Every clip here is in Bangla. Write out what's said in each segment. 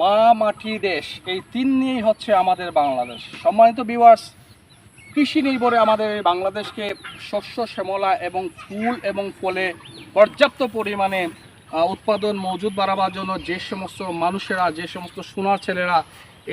মা মাটি দেশ, এই তিন নিয়েই হচ্ছে আমাদের বাংলাদেশ। সম্মানিত বিওয়ার্স কৃষি নির্ভরে আমাদের এই বাংলাদেশকে শস্য, শ্যামলা এবং ফুল এবং ফলে পর্যাপ্ত পরিমাণে উৎপাদন মজুদ বাড়াবার জন্য যে সমস্ত মানুষেরা, যে সমস্ত সোনার ছেলেরা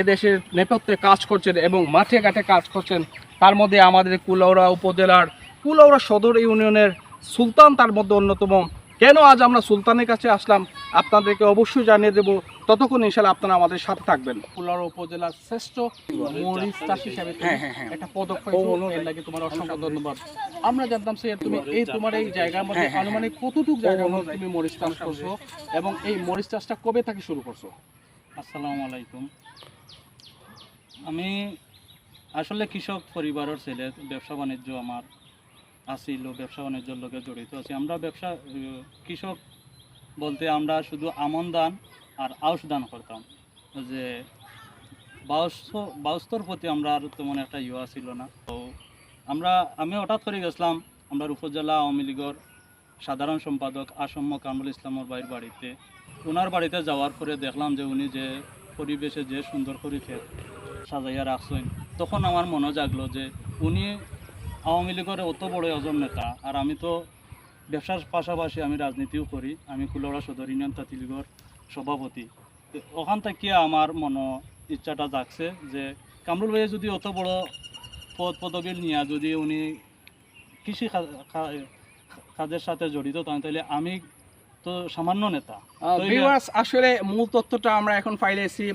এদেশের নেপথ্যে কাজ করছেন এবং মাঠে ঘাটে কাজ করছেন, তার মধ্যে আমাদের কুলাউড়া উপজেলার কুলাউড়া সদর ইউনিয়নের সুলতান, তার মধ্যে অন্যতম। কেন আজ আমরা সুলতানের কাছে আসলাম? আপনাদেরকে অবশ্যই জানিয়ে দেব ততক্ষণ ইনশাল্লাহ আপনারা আমাদের সাথে থাকবেন। কুলাউড়া উপজেলার শ্রেষ্ঠ মরিচ চাষি হিসাবে হ্যাঁ, হ্যাঁ, হ্যাঁ। একটা পদক এর লাগে তোমার অসংখ্য ধন্যবাদ। আমরা জানতাম সে তুমি এই তোমার এই জায়গার মধ্যে আনুমানিক কতটুকু জায়গার মধ্যে তুমি মরিচ চাষ করছ এবং এই মরিচ চাষটা কবে থেকে শুরু করছ? আসসালামু আলাইকুম। আমি আসলে কৃষক পরিবারের ছেলে ব্যবসা বাণিজ্য আমার আসিল ব্যবসা বাণিজ্যের লোকে জড়িত আছি। আমরা ব্যবসা কৃষক বলতে আমরা শুধু আমন দান আর আউশ দান করতাম। যে বাউস- বাউস্তর প্রতি আমরা আর তেমন একটা ইয়া ছিল না। তো আমরা আমি হঠাৎ করে গেছিলাম আমরা উপজেলা আওয়ামী লীগের সাধারণ সম্পাদক আসম্য কামরুল ইসলামের বাইর বাড়িতে। ওনার বাড়িতে যাওয়ার পরে দেখলাম যে উনি যে পরিবেশে যে সুন্দর করে ক্ষেত সাজাইয়া রাখছেন, তখন আমার মনে জাগলো যে উনি আওয়ামী লীগের অত বড় একজন নেতা, আর আমি তো ব্যবসার পাশাপাশি আমি রাজনীতিও করি, আমি কুলড়া সদর ইউনিয়ন তাঁতি লীগের সভাপতি। ওখান থেকে আমার মনে ইচ্ছাটা জাগছে যে কামরুল ভাইয়া যদি অত বড় পদ পদবী নিয়ে যদি উনি কৃষি কাজের সাথে জড়িত তাহলে তাহলে আমি তো সামান্য নেতা। আসলে মূল তথ্যটা আমরা এখন পাইলেছি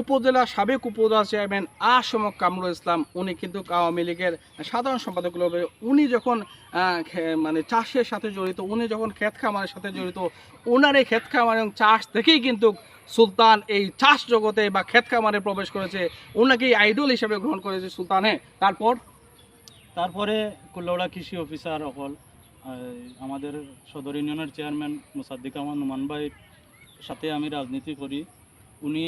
উপজেলা সাবেক উপজেলা চেয়ারম্যান আসমক কামরুল ইসলাম, উনি কিন্তু আওয়ামী লীগের সাধারণ সম্পাদক উনি যখন মানে চাষের সাথে জড়িত, উনি যখন ক্ষেত খামারের সাথে জড়িত ওনার এই ক্ষেত খামার এবং চাষ থেকেই কিন্তু সুলতান এই চাষ জগতে বা ক্ষেত খামারে প্রবেশ করেছে। ওনাকে আইডল হিসেবে গ্রহণ করেছে সুলতানে। তারপর? তারপরে কুল্লৌড়া কৃষি অফিসার অকল আমাদের সদর ইউনিয়নের চেয়ারম্যান মুসাদ্দিক আহমদ নুমান ভাইয়ের সাথে আমি রাজনীতি করি। উনি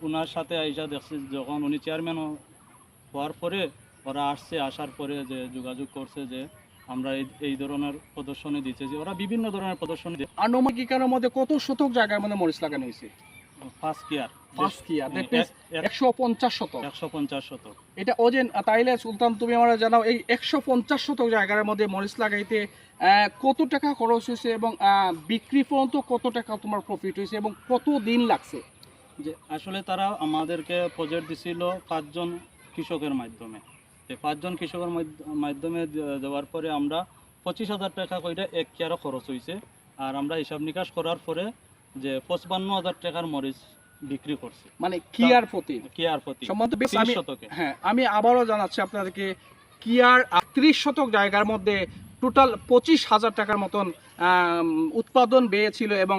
ওনার সাথে আইসা দেখছি যখন উনি চেয়ারম্যান হওয়ার পরে ওরা আসছে আসার পরে যে যোগাযোগ করছে যে আমরা এই ধরনের প্রদর্শনী দিচ্ছে যে ওরা বিভিন্ন ধরনের প্রদর্শনী আনুমানিকের মধ্যে কত শতক জায়গার মধ্যে মরিচ লাগানো হয়েছে? ফার্স্ট ইয়ার ফার্স্ট ইয়ার একশো পঞ্চাশ শতক। একশো পঞ্চাশ শতক। এটা ওজেন তাইলে সুলতান তুমি আমরা জানাও এই একশো পঞ্চাশ শতক জায়গার মধ্যে মরিচ লাগাইতে আহ, কত টাকা খরচ হয়েছে এবং বিক্রি পর্যন্ত কত টাকা তোমার প্রফিট হয়েছে এবং কত দিন লাগছে? যে আসলে তারা আমাদেরকে প্রজেক্ট দিছিল পাঁচজন কৃষকের মাধ্যমে। এই পাঁচজন কৃষকের মাধ্যমে দেওয়ার পরে আমরা পঁচিশ হাজার টাকা করে এক কেয়ারও খরচ হয়েছে আর আমরা হিসাব নিকাশ করার পরে যে পঁচপান্ন হাজার টাকার মরিচ বিক্রি করছি। মানে কি আর প্রতি? কেয়ার প্রতি? সম্বন্ধে বেশ আমি শতকে। হ্যাঁ আমি আবারও জানাচ্ছি আপনাদেরকে কিয়ার ত্রিশ শতক জায়গার মধ্যে টোটাল পঁচিশ হাজার টাকার মতন উৎপাদন বেড়েছিল ছিল এবং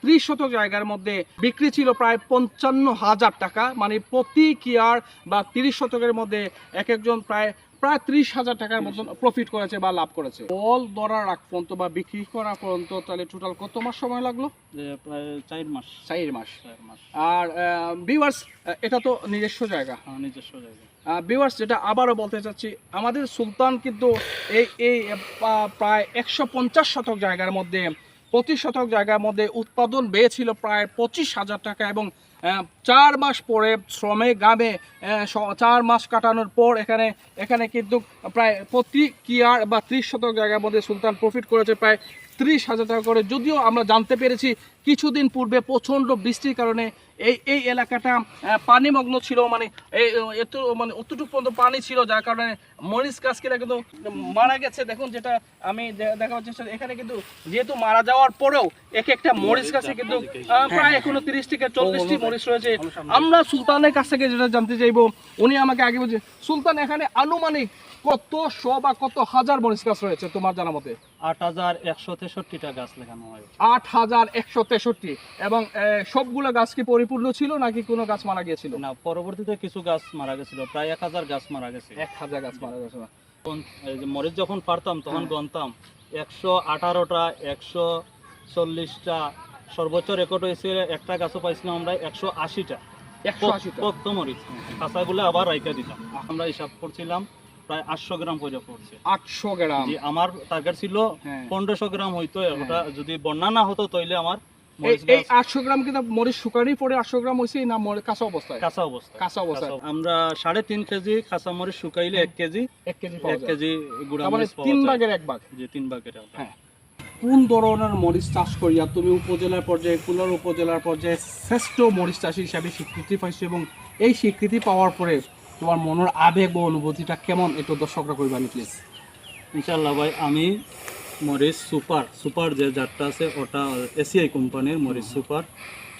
ত্রিশ শতক জায়গার মধ্যে বিক্রি ছিল প্রায় পঞ্চান্ন হাজার টাকা। মানে প্রতি কিয়ার বা তিরিশ শতকের মধ্যে এক একজন প্রায় প্রায় ত্রিশ হাজার টাকার মতন প্রফিট করেছে বা লাভ করেছে। ফল ধরার আগ পর্যন্ত বা বিক্রি করা পর্যন্ত তাহলে টোটাল কত মাস সময় লাগল? প্রায় চার মাস। চার মাস। আর ভিউয়ার্স এটা তো নিজস্ব জায়গা। হ্যাঁ, নিজস্ব জায়গায় ভিউয়ার্স যেটা আবারও বলতে চাচ্ছি আমাদের সুলতান কিন্তু এই এই প্রায় একশো পঞ্চাশ শতক জায়গার মধ্যে পঁচিশ শতক জায়গার মধ্যে উৎপাদন বেয়েছিল প্রায় পঁচিশ হাজার টাকা এবং চার মাস পরে শ্রমে গ্রামে চার মাস কাটানোর পর এখানে এখানে কিন্তু প্রায় প্রতি কিয়ার বা ত্রিশ শতক জায়গার মধ্যে সুলতান প্রফিট করেছে প্রায় ত্রিশ হাজার টাকা করে। যদিও আমরা জানতে পেরেছি কিছুদিন পূর্বে প্রচণ্ড বৃষ্টির কারণে এই এই এলাকাটা পানিমগ্ন ছিল মানে এই এত মানে অতটুকু পর্যন্ত পানি ছিল যার কারণে মরিচ গাছগুলা কিন্তু মারা গেছে। দেখুন যেটা আমি দেখার চেষ্টা এখানে কিন্তু যেহেতু মারা যাওয়ার পরেও এক একটা মরিচ গাছে কিন্তু প্রায় এখনও তিরিশ থেকে চল্লিশটি মরিচ রয়েছে। আমরা সুলতানের কাছ থেকে যেটা জানতে চাইব উনি আমাকে আগে বলছে সুলতান এখানে আনুমানিক কত শ বা কত হাজার মরিচ গাছ রয়েছে তোমার জানা মতে? আট হাজার একশো তেষট্টিটা গাছ লেখানো হয়। আট হাজার একশো তেষট্টি। এবং সবগুলো গাছ কি পরিপূর্ণ ছিল নাকি কোনো গাছ মারা গিয়েছিল? না পরবর্তীতে কিছু গাছ মারা গেছিল প্রায় এক হাজার গাছ মারা গেছে। এক হাজার গাছ মারা গেছে মরিচ যখন পারতাম তখন হ্যাঁ। গনতাম। একশো আঠারোটা একশো চল্লিশটা সর্বোচ্চ রেকর্ড হয়েছে একটা গাছও পাইছিলাম আমরা একশো আশিটা। একশো মরিচ। কাঁচাগুলো আবার রাইকা দিতাম। আমরা হিসাব করছিলাম প্রায় আটশো গ্রাম করে পড়ছে। আটশো গ্রাম। আমার টার্গেট ছিল হ্যাঁ। পনেরোশো গ্রাম হইতো হ্যাঁ। ওটা যদি বন্যা না হতো তাইলে আমার এই মরিচ এই গাছ। আটশো গ্রাম কিন্তু মরিচ শুকানি পরে আটশো গ্রাম হয়েছে না কাঁচা অবস্থায়? কাঁচা অবস্থা কাঁচা অবস্থায়। আমরা সাড়ে তিন কেজি কাঁচা মরিচ শুকাইলে এক কেজি এক কেজি এক কেজি গুঁড়া মরিচ তিন ভাগের এক ভাগ। যে তিন ভাগের এক হ্যাঁ। কোন ধরনের মরিচ চাষ করিয়া তুমি উপজেলার পর্যায়ে কুলার উপজেলার পর্যায়ে শ্রেষ্ঠ মরিচ চাষি হিসাবে স্বীকৃতি পাইছো এবং এই স্বীকৃতি পাওয়ার পরে তোমার মনের আবেগ ও অনুভূতিটা কেমন? একটু দর্শকরা করিবানি প্লিজ ইনশাল্লাহ ভাই আমি মরিচ সুপার সুপার যে জাতটা আছে, ওটা এসিআই কোম্পানির মরিচ সুপার।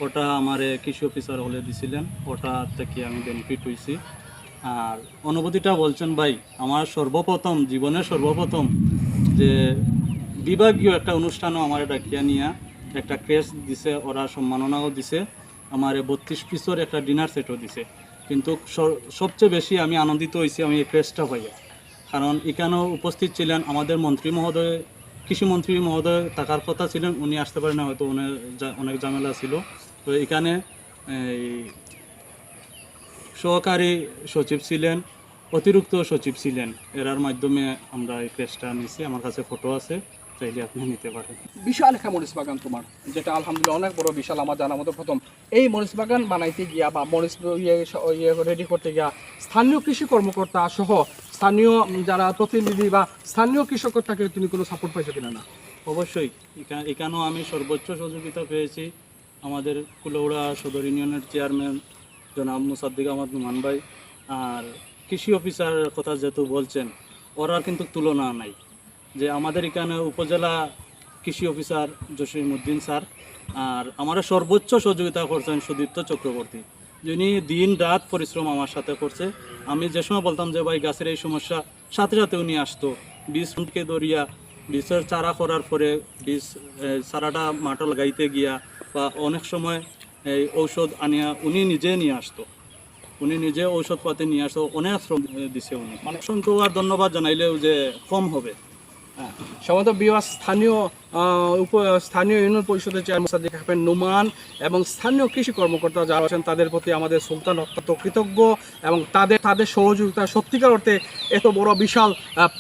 ওটা আমার কৃষি অফিসার হলে দিছিলেন, ওটা থেকে আমি বেনিফিট হয়েছি আর অনুভূতিটা বলছেন, ভাই, আমার সর্বপ্রথম, জীবনের সর্বপ্রথম যে বিভাগীয় একটা অনুষ্ঠানও আমার ডাকিয়া নিয়ে একটা ক্রেস দিছে, ওরা সম্মাননাও দিছে, আমার বত্রিশ পিসের একটা ডিনার সেটও দিছে। কিন্তু সবচেয়ে বেশি আমি আনন্দিত হয়েছি আমি এই ক্রেসটা পাইয়া। কারণ এখানেও উপস্থিত ছিলেন আমাদের মন্ত্রী মহোদয় কৃষিমন্ত্রী মহোদয় থাকার কথা ছিলেন, উনি আসতে পারেন, হয়তো অনেক অনেক ঝামেলা ছিল। তো এখানে সহকারী সচিব ছিলেন, অতিরিক্ত সচিব ছিলেন। এরার মাধ্যমে আমরা এই ক্রেসটা নিয়েছি আমার কাছে ফটো আছে, চাইলে আপনি নিতে পারেন। বিশাল একটা মরিচ বাগান তোমার, যেটা আলহামদুলিল্লাহ অনেক বড় বিশাল আমার জানার মতো প্রথম। এই মরিচ বাগান বানাইতে গিয়া বা মরিচ ইয়ে ইয়ে রেডি করতে গিয়া স্থানীয় কৃষি কর্মকর্তা সহ স্থানীয় যারা প্রতিনিধি বা স্থানীয় কৃষকের থেকে তুমি কোনো সাপোর্ট পাইছো কিনা না? অবশ্যই। এখানেও আমি সর্বোচ্চ সহযোগিতা পেয়েছি। আমাদের কুলৌড়া সদর ইউনিয়নের চেয়ারম্যান জনাব মুসাদ্দিক আহমদ নুমান ভাই আর কৃষি অফিসারের কথা যেহেতু বলছেন, ওরা কিন্তু তুলনা নাই। যে আমাদের এখানে উপজেলা কৃষি অফিসার জসিমউদ্দিন স্যার আর আমরা সর্বোচ্চ সহযোগিতা করছেন সুদীপ্ত চক্রবর্তী। যিনি দিন রাত পরিশ্রম আমার সাথে করছে। আমি যে সময় বলতাম যে, ভাই, গাছের এই সমস্যা, সাথে সাথে উনি আসতো। বীজ ফুটকে দরিয়া বীজের চারা করার পরে বীজ চারাটা মাটো লাগাইতে গিয়া বা অনেক সময় এই ঔষধ আনিয়া উনি নিজে নিয়ে আসতো। উনি নিজে ঔষধ পাতি নিয়ে আসতো, অনেক শ্রম দিছে উনি। মানে অসংখ্য আর ধন্যবাদ জানাইলেও যে কম হবে। সম্ভবত বিওয়া স্থানীয় উপ, স্থানীয় ইউনিয়ন পরিষদের চেয়ারম্যান সাদিক আহমেদ নুমান এবং স্থানীয় কৃষি কর্মকর্তা যারা আছেন, তাদের প্রতি আমাদের সুলতান অত্যন্ত কৃতজ্ঞ এবং তাদের তাদের সহযোগিতা সত্যিকার অর্থে এত বড় বিশাল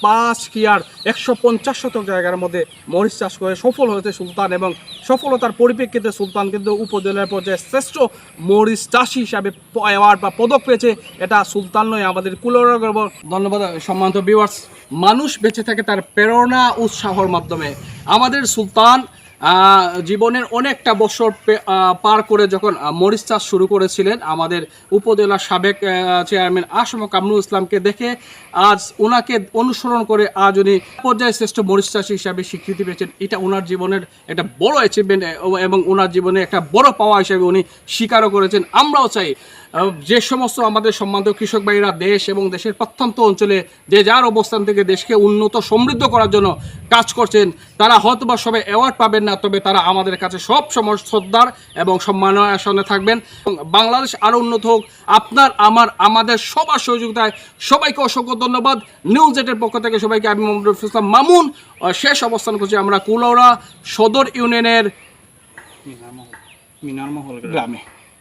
পাঁচ কিয়ার একশো পঞ্চাশ শতক জায়গার মধ্যে মরিচ চাষ করে সফল হয়েছে সুলতান এবং সফলতার পরিপ্রেক্ষিতে সুলতান কিন্তু উপজেলার পর্যায়ে শ্রেষ্ঠ মরিচ চাষি হিসাবে অ্যাওয়ার্ড বা পদক পেয়েছে। এটা সুলতান নয়, আমাদের কুলরগর্ব ধন্যবাদ, সম্মানিত ভিউয়ার্স মানুষ বেঁচে থাকে তার প্রেরণা, উৎসাহর মাধ্যমে। আমাদের সুলতান জীবনের অনেকটা বছর পার করে যখন মরিচ চাষ শুরু করেছিলেন, আমাদের উপজেলার সাবেক চেয়ারম্যান আসম কামরুল ইসলামকে দেখে আজ ওনাকে অনুসরণ করে আজ উনি পর্যায়ে শ্রেষ্ঠ মরিচ চাষী হিসাবে স্বীকৃতি পেয়েছেন। এটা ওনার জীবনের একটা বড় অ্যাচিভমেন্ট এবং ওনার জীবনে একটা বড় পাওয়া হিসাবে উনি স্বীকারও করেছেন। আমরাও চাই যে সমস্ত আমাদের সম্মানিত কৃষক ভাইরা দেশ এবং দেশের প্রত্যন্ত অঞ্চলে যে যার অবস্থান থেকে দেশকে উন্নত সমৃদ্ধ করার জন্য কাজ করছেন তারা হয়তো বা সবাই অ্যাওয়ার্ড পাবেন না তবে তারা আমাদের কাছে সব সময় শ্রদ্ধার এবং সম্মানের সঙ্গে থাকবেন। বাংলাদেশ আরও উন্নত হোক আপনার আমার আমাদের সবার সহযোগিতায় সবাইকে অসংখ্য ধন্যবাদ। নিউজ এটের পক্ষ থেকে সবাইকে আমি মোহাম্মদ ইসলাম মামুন শেষ অবস্থান করছি আমরা কুলৌড়া সদর ইউনিয়নের মিনার মহল। গ্রামে।